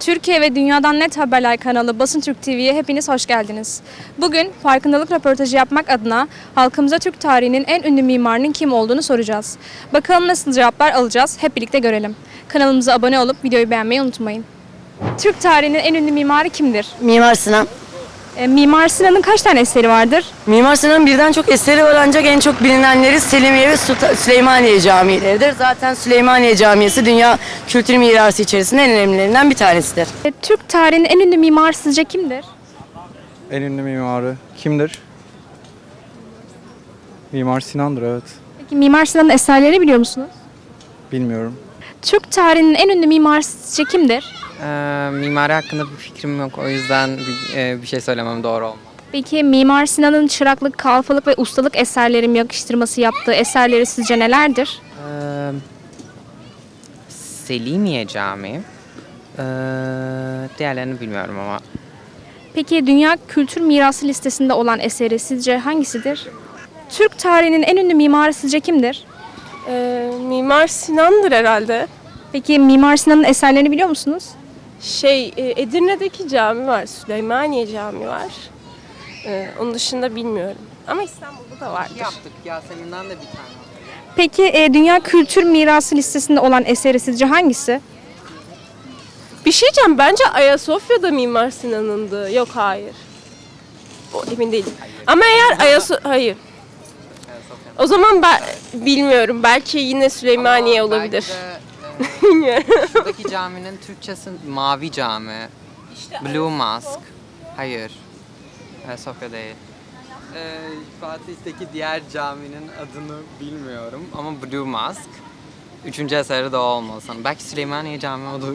Türkiye ve Dünyadan Net Haberler kanalı Basın Türk TV'ye hepiniz hoş geldiniz. Bugün farkındalık röportajı yapmak adına halkımıza Türk tarihinin en ünlü mimarının kim olduğunu soracağız. Bakalım nasıl cevaplar alacağız hep birlikte görelim. Kanalımıza abone olup videoyu beğenmeyi unutmayın. Türk tarihinin en ünlü mimarı kimdir? Mimar Sinan. E, Mimar Sinan'ın kaç tane eseri vardır? Mimar Sinan'ın birden çok eseri var ancak en çok bilinenleri Selimiye ve Sulta- Süleymaniye camileridir. Zaten Süleymaniye Camisi dünya kültür mirası içerisinde en önemlilerinden bir tanesidir. E, Türk tarihinin en ünlü mimarı sizce kimdir? En ünlü mimarı kimdir? Mimar Sinan'dır evet. Peki Mimar Sinan'ın eserlerini biliyor musunuz? Bilmiyorum. Türk tarihinin en ünlü mimarı sizce kimdir? Ee, mimari hakkında bir fikrim yok. O yüzden bir, e, bir şey söylemem doğru olmaz. Peki Mimar Sinan'ın çıraklık, kalfalık ve ustalık eserlerin yakıştırması yaptığı eserleri sizce nelerdir? Ee, Selimiye Camii. Ee, diğerlerini bilmiyorum ama. Peki Dünya Kültür Mirası listesinde olan eseri sizce hangisidir? Türk tarihinin en ünlü mimarı sizce kimdir? Ee, Mimar Sinan'dır herhalde. Peki Mimar Sinan'ın eserlerini biliyor musunuz? Şey, e, Edirne'deki cami var, Süleymaniye Camii var. Ee, onun dışında bilmiyorum. Ama İstanbul'da da vardır. Yaptık. Yasemin'den de bir tane. Peki e, Dünya Kültür Mirası listesinde olan eseri sizce hangisi? Bir şey diyeceğim, bence Ayasofya'da Mimar Sinan'ındı. Yok, hayır. O emin değilim. Ama eğer Ayasofya... Hayır. O zaman ben bilmiyorum. Belki yine Süleymaniye olabilir. Bilmiyorum. Şuradaki caminin Türkçesi Mavi Cami. Blue Mask. Hayır. Ayasofya değil. Ee, Fatih'teki diğer caminin adını bilmiyorum ama Blue Mask. Üçüncü eseri de o olmalı sanırım. Belki Süleymaniye Camii odur.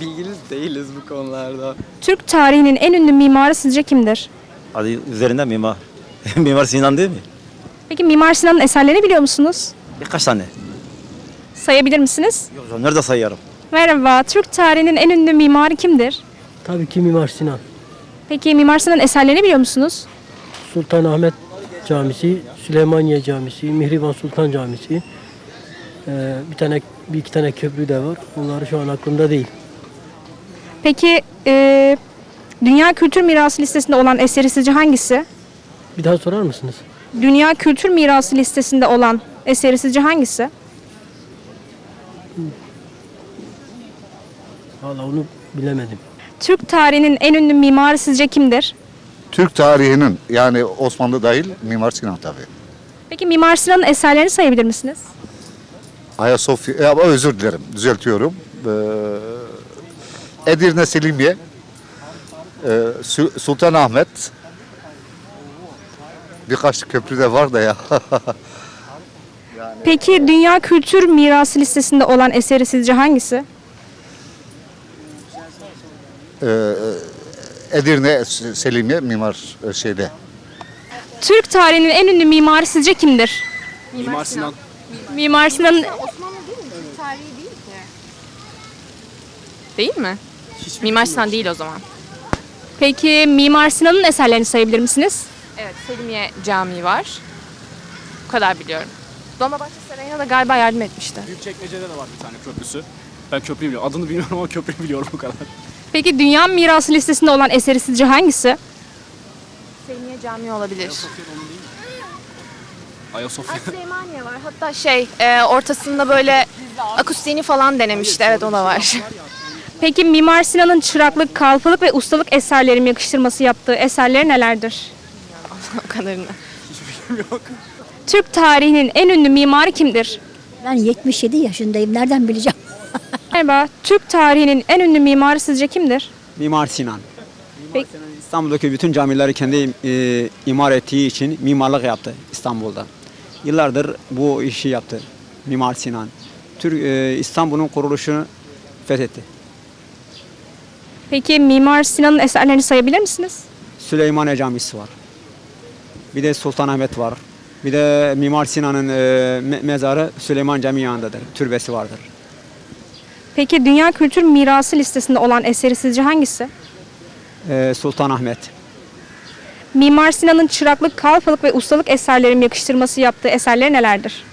Bilgili değiliz bu konularda. Türk tarihinin en ünlü mimarı sizce kimdir? Adı üzerinde mimar. mimar Sinan değil mi? Peki Mimar Sinan'ın eserlerini biliyor musunuz? Birkaç tane. Sayabilir misiniz? Yok canım, nerede sayarım? Merhaba, Türk tarihinin en ünlü mimarı kimdir? Tabii ki Mimar Sinan. Peki Mimar Sinan'ın eserlerini biliyor musunuz? Sultanahmet Camisi, Süleymaniye Camisi, Mihriban Sultan Camisi. Ee, bir tane bir iki tane köprü de var. Onları şu an aklımda değil. Peki e, Dünya Kültür Mirası listesinde olan eseri sizce hangisi? Bir daha sorar mısınız? Dünya Kültür Mirası listesinde olan eseri sizce hangisi? Vallahi onu bilemedim. Türk tarihinin en ünlü mimarı sizce kimdir? Türk tarihinin yani Osmanlı dahil Mimar Sinan tabii. Peki Mimar Sinan'ın eserlerini sayabilir misiniz? Ayasofya, e, ama özür dilerim düzeltiyorum. Ee, Edirne Selimiye, e, Sü- Sultanahmet, birkaç köprü de var da ya. Peki Dünya Kültür Mirası listesinde olan eseri sizce hangisi? Ee, Edirne Selimiye Mimar e, şeyde. Türk tarihinin en ünlü mimarı sizce kimdir? Mimar Sinan. Mimar Sinan'ın Değil mi? Mimar Sinan değil o zaman. Peki Mimar Sinan'ın eserlerini sayabilir misiniz? Evet, Selimiye Camii var. Bu kadar biliyorum. Dolmabahçe Sarayı'na da galiba yardım etmişti. Büyükçekmece'de de var bir tane köprüsü. Ben köprüyü biliyorum. Adını bilmiyorum ama köprüyü biliyorum bu kadar. Peki Dünya Mirası listesinde olan eseri sizce hangisi? Selimiye Camii olabilir. Ayasofya. Süleymaniye var. Hatta şey, e, ortasında böyle akustiğini falan denemişti. Evet, o da var. Peki Mimar Sinan'ın çıraklık, kalfalık ve ustalık eserlerin yakıştırması yaptığı eserleri nelerdir? o kadarını. Türk tarihinin en ünlü mimarı kimdir? Ben 77 yaşındayım. Nereden bileceğim? Merhaba, Türk tarihinin en ünlü mimarı sizce kimdir? Mimar Sinan. Peki. İstanbul'daki bütün camileri kendi e, imar ettiği için mimarlık yaptı İstanbul'da. Yıllardır bu işi yaptı Mimar Sinan. Türk e, İstanbul'un kuruluşunu fethetti. Peki Mimar Sinan'ın eserlerini sayabilir misiniz? Süleymaniye Camisi var. Bir de Sultanahmet var. Bir de Mimar Sinan'ın e, me- mezarı Süleyman Camii yanındadır. Türbesi vardır. Peki Dünya Kültür Mirası listesinde olan eseri sizce hangisi? E, Sultanahmet. Mimar Sinan'ın çıraklık, kalfalık ve ustalık eserlerin yakıştırması yaptığı eserleri nelerdir?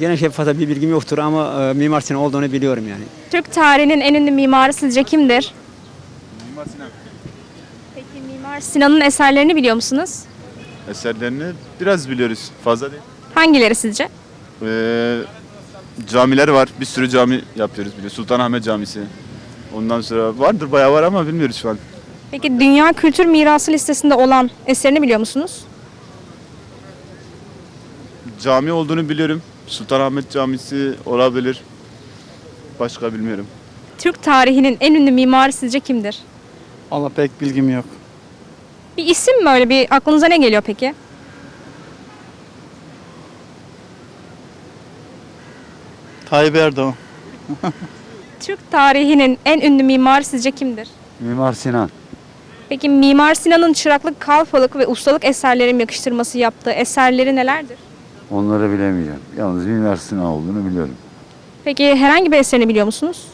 Gene şey fazla bir bilgim yoktur ama e, Mimar Sinan olduğunu biliyorum yani. Türk tarihinin en ünlü mimarı sizce kimdir? Mimar Sinan. Peki Mimar Sinan'ın eserlerini biliyor musunuz? Eserlerini biraz biliyoruz. Fazla değil. Hangileri sizce? Ee, camiler var. Bir sürü cami yapıyoruz biliyor. Sultanahmet Camisi. Ondan sonra vardır bayağı var ama bilmiyoruz şu an. Peki Dünya Kültür Mirası listesinde olan eserini biliyor musunuz? Cami olduğunu biliyorum. Sultanahmet Camisi olabilir. Başka bilmiyorum. Türk tarihinin en ünlü mimarı sizce kimdir? Allah pek bilgim yok. Bir isim mi öyle bir aklınıza ne geliyor peki? Tayyip Erdoğan. Türk tarihinin en ünlü mimarı sizce kimdir? Mimar Sinan. Peki Mimar Sinan'ın çıraklık, kalfalık ve ustalık eserlerin yakıştırması yaptığı eserleri nelerdir? Onları bilemeyeceğim. Yalnız Mimar Sinan olduğunu biliyorum. Peki herhangi bir eserini biliyor musunuz?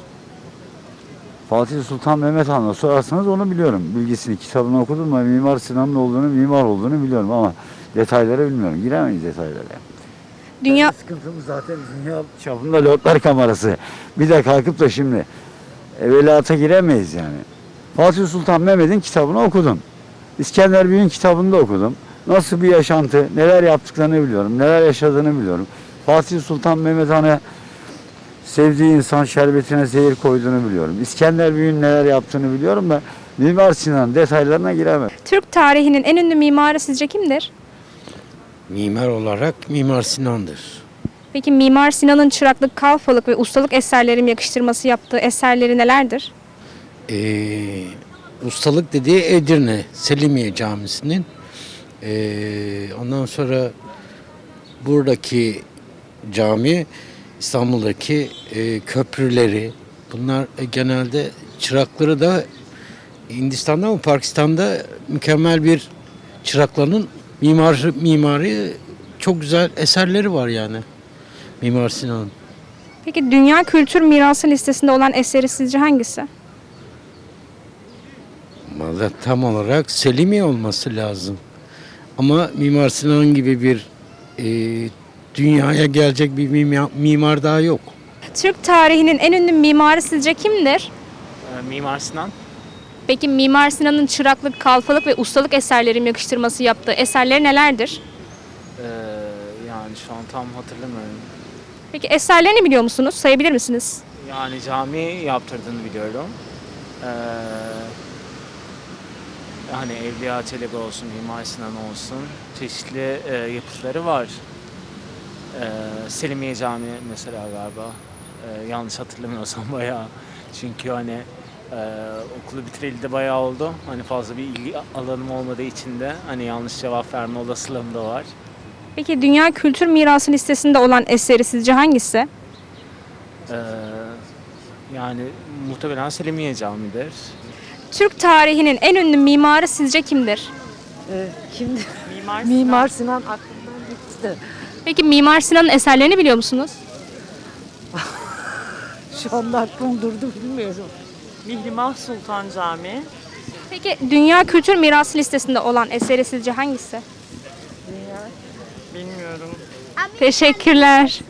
Fatih Sultan Mehmet Han'la sorarsanız onu biliyorum. Bilgisini, kitabını okudum ama Mimar Sinan'ın olduğunu, mimar olduğunu biliyorum ama detayları bilmiyorum. Giremeyiz detaylara. Dünya Sıkıntımız zaten dünya çapında lordlar kamerası. Bir de kalkıp da şimdi evvelata giremeyiz yani. Fatih Sultan Mehmet'in kitabını okudum. İskender Büyük'ün kitabını da okudum. Nasıl bir yaşantı, neler yaptıklarını biliyorum, neler yaşadığını biliyorum. Fatih Sultan Mehmet Han'a sevdiği insan şerbetine zehir koyduğunu biliyorum. İskender Büyük'ün neler yaptığını biliyorum da Mimar Sinan detaylarına giremem. Türk tarihinin en ünlü mimarı sizce kimdir? Mimar olarak Mimar Sinan'dır. Peki Mimar Sinan'ın çıraklık, kalfalık ve ustalık eserlerin yakıştırması yaptığı eserleri nelerdir? Ee, ustalık dediği Edirne Selimiye Camisi'nin ee, ondan sonra buradaki cami İstanbul'daki ee, köprüleri bunlar e, genelde çırakları da Hindistan'da mı Pakistan'da mükemmel bir çırakların mimar mimari çok güzel eserleri var yani Mimar Sinan'ın. Peki Dünya Kültür Mirası listesinde olan eseri sizce hangisi? Vallahi tam olarak Selimiye olması lazım. Ama Mimar Sinan gibi bir e, dünyaya gelecek bir mimar, mimar daha yok. Türk tarihinin en ünlü mimarı sizce kimdir? Mimar Sinan. Peki Mimar Sinan'ın çıraklık, kalfalık ve ustalık eserlerin yakıştırması yaptığı eserleri nelerdir? yani şu an tam hatırlamıyorum. Peki eserlerini biliyor musunuz? Sayabilir misiniz? Yani cami yaptırdığını biliyorum. Ee, hani Evliya Çelebi olsun, Mimar Sinan olsun çeşitli e, yapıtları var. Ee, Selimiye Camii mesela galiba. Ee, yanlış hatırlamıyorsam bayağı. Çünkü hani e, okulu bitireli de bayağı oldu. Hani fazla bir ilgi alanım olmadığı için de hani yanlış cevap verme olasılığım da var. Peki Dünya Kültür Mirası listesinde olan eseri sizce hangisi? Ee, yani muhtemelen Selimiye Camii'dir. Türk tarihinin en ünlü mimarı sizce kimdir? Kimdi? Mimar Mimar Sinan aklımdan gitti. Peki Mimar Sinan'ın eserlerini biliyor musunuz? Şu anda aklım durdu bilmiyorum. Mihrimah Sultan Camii. Peki Dünya Kültür Mirası listesinde olan eseri sizce hangisi? Bilmiyorum. Teşekkürler.